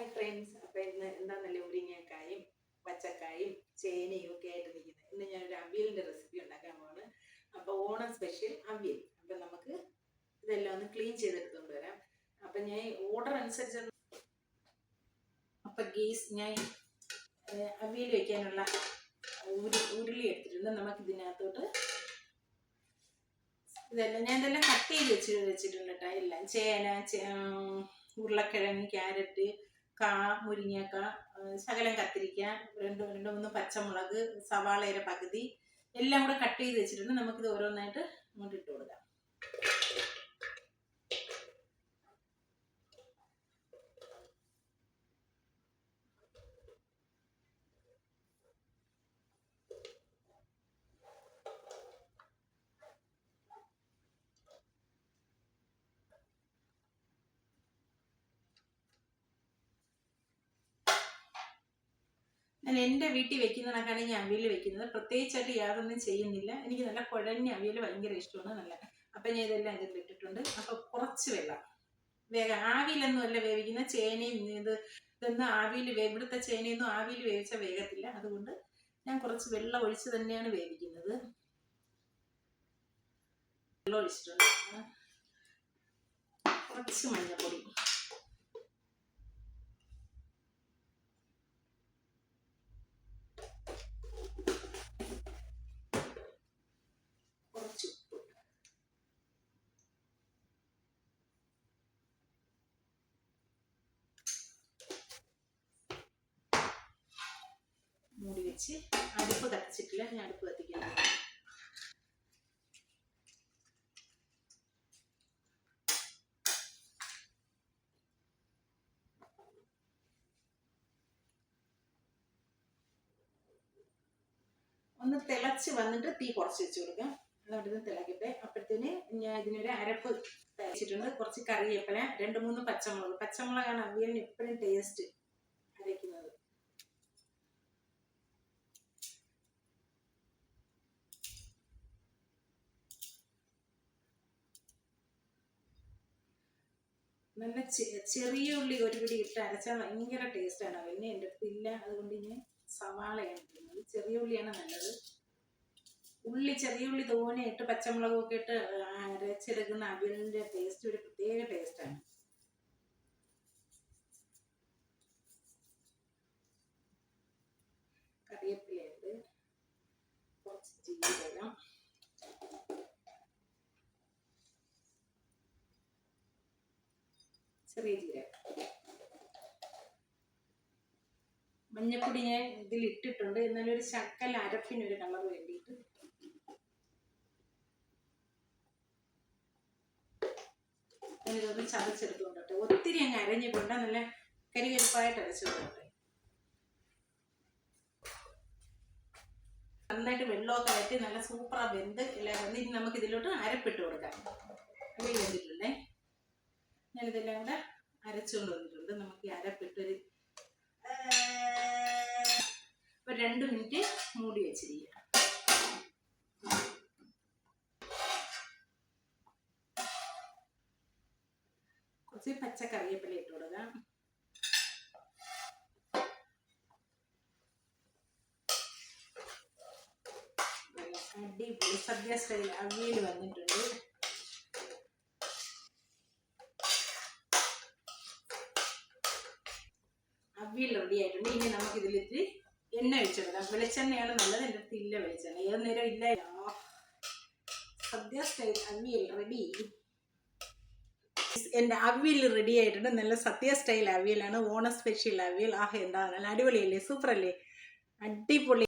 Hi friends അപ്പോൾ ഇന്ന് എന്താണെന്നല്ലേ മുരിങ്ങക്കായും പച്ചക്കായും ചേനയും ഒക്കെ ആയിട്ട് നിൽക്കുന്നത്. ഇന്ന് ഞാനൊരു അവിയലിന്റെ റെസിപ്പി ഉണ്ടാക്കാൻ പോവാണ്. അപ്പൊ ഓണം സ്പെഷ്യൽ അവിയൽ. അപ്പൊ നമുക്ക് ഇതെല്ലാം ഒന്ന് ക്ലീൻ ചെയ്തെടുത്തുകൊണ്ട് വരാം അപ്പൊ ഞാൻ ഓർഡർ അനുസരിച്ച് അപ്പൊ ഗീസ് ഞാൻ അവിയൽ വെക്കാനുള്ള ഉരു ഉരുളി എടുത്തിട്ടുണ്ട്. നമുക്ക് ഇതിനകത്തോട്ട് ഇതെല്ലാം ഞാൻ ഇതെല്ലാം കട്ട് ചെയ്ത് വെച്ച് വെച്ചിട്ടുണ്ട് കേട്ടോ എല്ലാം. ചേന ഉരുളക്കിഴങ്ങ് ക്യാരറ്റ് കാ മുരിങ്ങക്ക ശകലം കത്തിരിക്ക രണ്ട് രണ്ട് മൂന്ന് പച്ചമുളക് സവാളയുടെ പകുതി എല്ലാം കൂടെ കട്ട് ചെയ്ത് വെച്ചിട്ടുണ്ട്. നമുക്കിത് ഓരോന്നായിട്ട് അങ്ങോട്ട് ഇട്ട് കൊടുക്കാം. ഞാൻ എന്റെ വീട്ടിൽ വെക്കുന്ന കണക്കാണ് ഞാൻ അവിയൽ വെക്കുന്നത്. പ്രത്യേകിച്ചായിട്ട് യാതൊന്നും ചെയ്യുന്നില്ല. എനിക്ക് നല്ല കുഴഞ്ഞ അവിയൽ ഭയങ്കര ഇഷ്ടമാണ്. നല്ല അപ്പം ഞാൻ ഇതെല്ലാം ഇതിൽ ഇട്ടിട്ടുണ്ട്. അപ്പോൾ കുറച്ച് വെള്ളം. വേഗം ആവിയിലൊന്നും അല്ല വേവിക്കുന്ന ചേനയും ഇത് ഇതൊന്നും ആവിയിൽ വേവിടുത്ത ചേനയൊന്നും ആവിയിൽ വേവിച്ചാൽ വേഗത്തില്ല അതുകൊണ്ട് ഞാൻ കുറച്ച് വെള്ളം ഒഴിച്ച് തന്നെയാണ് വേവിക്കുന്നത്. വെള്ളം ഒഴിച്ചിട്ടുണ്ട്. കുറച്ച് മഞ്ഞൾപ്പൊടി കുറച്ച് ഉപ്പ് മൂടി വെച്ച് അടുപ്പ് കത്തിച്ചിട്ടില്ല ഞാൻ അടുപ്പ് കത്തിക്കുന്നത് ഒന്ന് തിളച്ച് വന്നിട്ട് തീ കുറച്ച് വെച്ച് കൊടുക്കാം. അതുകൊണ്ട് ഇത് തിളക്കട്ടെ. അപ്പോഴത്തേന് ഞാൻ ഇതിനൊരു അരപ്പ് തയ്ച്ചിട്ടുണ്ട് കുറച്ച് കറിയപ്പന രണ്ട് മൂന്ന് പച്ചമുളക്. പച്ചമുളകാണ് അവിയലിന് എപ്പോഴും ടേസ്റ്റ് അരയ്ക്കുന്നത്. നല്ല ചെറിയ ഉള്ളി ഒരു പിടി ഇട്ട് അരച്ചാൽ ഭയങ്കര ടേസ്റ്റാണ് അവന് എന്റെ അടുത്ത് അതുകൊണ്ട് ഇനി സവാളയാണ് ഇടുന്നത്. ചെറിയ ഉള്ളിയാണ് നല്ലത്. ഉള്ളി ചെറിയ ഉള്ളി തോനെ ഇട്ട് പച്ചമുളകൊക്കെ ഇട്ട് അരച്ചെടുക്കുന്ന അവിയലിന്റെ ടേസ്റ്റ് ഒരു പ്രത്യേക ടേസ്റ്റാണ് കറിവേപ്പിലയുണ്ട് കുറച്ച് ജീരകം. ചെറിയ ജീരകം മഞ്ഞപ്പൊടി ഞാൻ ഇതിൽ ഇട്ടിട്ടുണ്ട്. എന്നാലും ഒരു ശക്കൽ അരപ്പിന് ഒരു കളർ വേണ്ടിയിട്ട്. ഞാനിതൊന്ന് ചതച്ചെടുത്തോട്ടെ ഒത്തിരി അങ്ങ് അരഞ്ഞിട്ടുണ്ട്. നല്ല കരികരിപ്പായിട്ട് അരച്ചെടുത്തോട്ടെ നന്നായിട്ട് വെള്ളമൊക്കെ വറ്റി നല്ല സൂപ്പറാ വെന്ത്. എല്ലാവരും ഇനി നമുക്ക് ഇതിലോട്ട് അരപ്പിട്ട് കൊടുക്കാം. വെന്തിട്ടുണ്ടേ? ഞാനിതെല്ലാം കൂടെ അരച്ചുകൊണ്ട് വന്നിട്ടുണ്ട് നമുക്ക് ഈ അരപ്പിട്ടൊരു ഒരു രണ്ട് മിനിറ്റ് മൂടി വെച്ചിരിക്കുക. കുറച്ച് പച്ച കറിവേപ്പില ഇട്ട് കൊടുക്കാം. അടിപൊളി സദ്യ സ്റ്റൈൽ അവിയൽ വന്നിട്ടുണ്ട്. അവിയൽ റെഡി ആയിട്ടുണ്ട് ഇനി നമുക്ക് ഇതിലിത്തിരി എണ്ണ ഒഴിച്ചെടുക്കാം വെളിച്ചെണ്ണയാണ് നല്ലത്. എന്റെ അടുത്ത് ഇല്ല വെളിച്ചെണ്ണ. ഏത് നേരം ഇല്ല. Sadya style avial ready. എന്റെ അവിയൽ റെഡി ആയിട്ടുണ്ട്. നല്ല സദ്യ സ്റ്റൈൽ അവിയലാണ്. ഓണ സ്പെഷ്യൽ അവിയൽ. ആഹ് എന്താ നല്ല അടിപൊളിയല്ലേ? സൂപ്പർ അല്ലേ അടിപൊളി